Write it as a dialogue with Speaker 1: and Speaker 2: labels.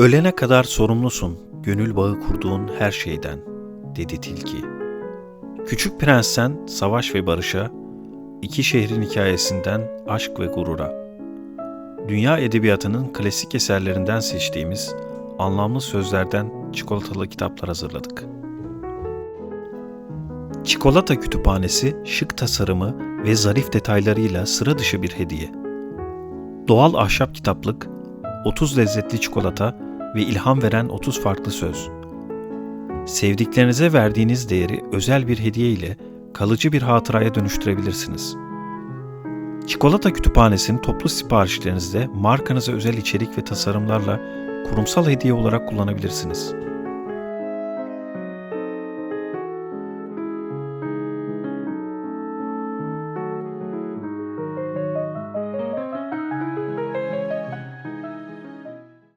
Speaker 1: Ölene kadar sorumlusun gönül bağı kurduğun her şeyden, dedi tilki. Küçük Prens'ten savaş ve barışa, iki şehrin hikayesinden aşk ve gurura. Dünya edebiyatının klasik eserlerinden seçtiğimiz anlamlı sözlerden çikolatalı kitaplar hazırladık. Çikolata Kütüphanesi şık tasarımı ve zarif detaylarıyla sıra dışı bir hediye. Doğal ahşap kitaplık, 30 lezzetli çikolata ve ilham veren 30 farklı söz. Sevdiklerinize verdiğiniz değeri özel bir hediye ile kalıcı bir hatıraya dönüştürebilirsiniz. Çikolata Kütüphanesi'nin toplu siparişlerinizde markanıza özel içerik ve tasarımlarla kurumsal hediye olarak kullanabilirsiniz.